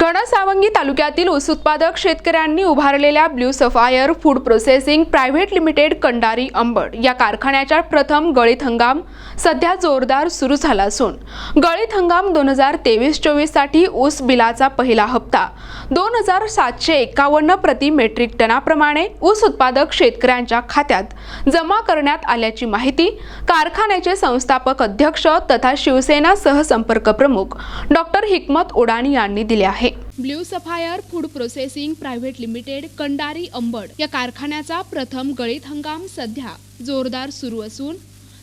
गणसावंगी तालुक्यातील ऊस उत्पादक शेतकऱ्यांनी उभारलेल्या blue sapphire food processing private limited Kandari Ambad या कारखान्याच्या प्रथम गळीत हंगाम सध्या जोरदार सुरू झाला असून गळीत हंगाम दोन हजार तेवीस चोवीससाठी ऊस बिलाचा पहिला हप्ता दोन हजार सातशे एकावन्न प्रति मेट्रिक टनाप्रमाणे ऊस उत्पादक शेतकऱ्यांच्या खात्यात जमा करण्यात आल्याची माहिती कारखान्याचे संस्थापक अध्यक्ष तथा शिवसेना सहसंपर्क प्रमुख डॉक्टर हिकमत उडाणी यांनी दिले आहे. Blue sapphire food processing private limited Kandari Ambad या कारखान्याचा प्रथम गळीत हंगाम सध्या जोरदार सुरू असून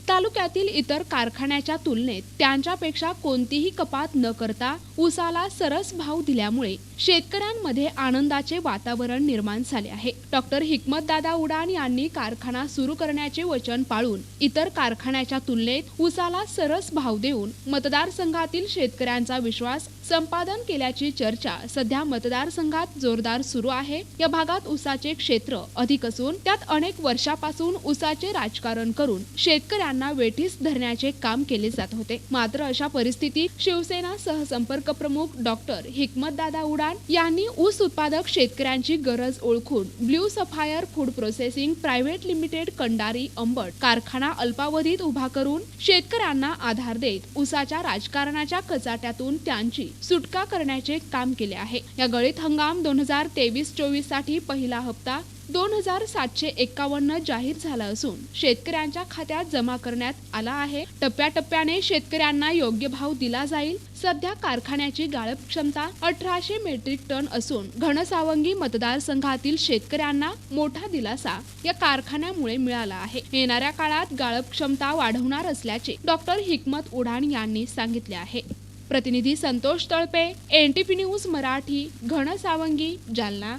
तालुक्यातील इतर कारखान्याच्या तुलनेत त्यांच्यापेक्षा कोणतीही कपात न करता ऊसाला सरस भाव दिल्यामुळे शेतकऱ्यांमध्ये आनंदाचे वातावरण निर्माण झाले आहे. डॉक्टर हिकमत दादा उडान यांनी कारखाना सुरू करण्याचे वचन पाळून इतर कारखान्याच्या तुलनेत ऊसाला सरस भाव देऊन मतदारसंघातील शेतकऱ्यांचा विश्वास संपादन केल्याची चर्चा सध्या मतदारसंघात जोरदार सुरू आहे. या भागात ऊसाचे क्षेत्र अधिक असून त्यात अनेक वर्षापासून ऊसाचे राजकारण करून शेतकऱ्यांना वेठीस धरण्याचे काम केले जात होते. मात्र अशा परिस्थितीत शिवसेना सहसंपर्क प्रमुख डॉक्टर हिकमत दादा उडान यांनी ऊस उत्पादक शेतकऱ्यांची गरज ओळखून blue sapphire food processing private limited Kandari Ambad कारखाना अल्पावधीत उभा करून शेतकऱ्यांना आधार देत ऊसाच्या राजकारणाच्या कचाट्यातून त्यांची सुटका करण्याचे काम केले आहे. या गळीत हंगाम दोन हजार तेवीस चोवीससाठी पहिला हप्ता दोन हजार सातशे एक्कावन्न जाहीर झाला असून शेतकऱ्यांच्या खात्यात जमा करण्यात आला आहे. टप्प्याटप्प्याने शेतकऱ्यांना योग्य भाव दिला जाईल. सध्या कारखान्याची गाळप क्षमता अठराशे मेट्रिक टन असून घनसावंगी मतदारसंघातील शेतकऱ्यांना मोठा दिलासा या कारखान्यामुळे मिळाला आहे. येणाऱ्या काळात गाळप क्षमता वाढवणार असल्याचे डॉक्टर हिकमत उडाण यांनी सांगितले आहे. प्रतिनिधी संतोष तळपे एनटीपी न्यूज मराठी घनसावंगी जालना.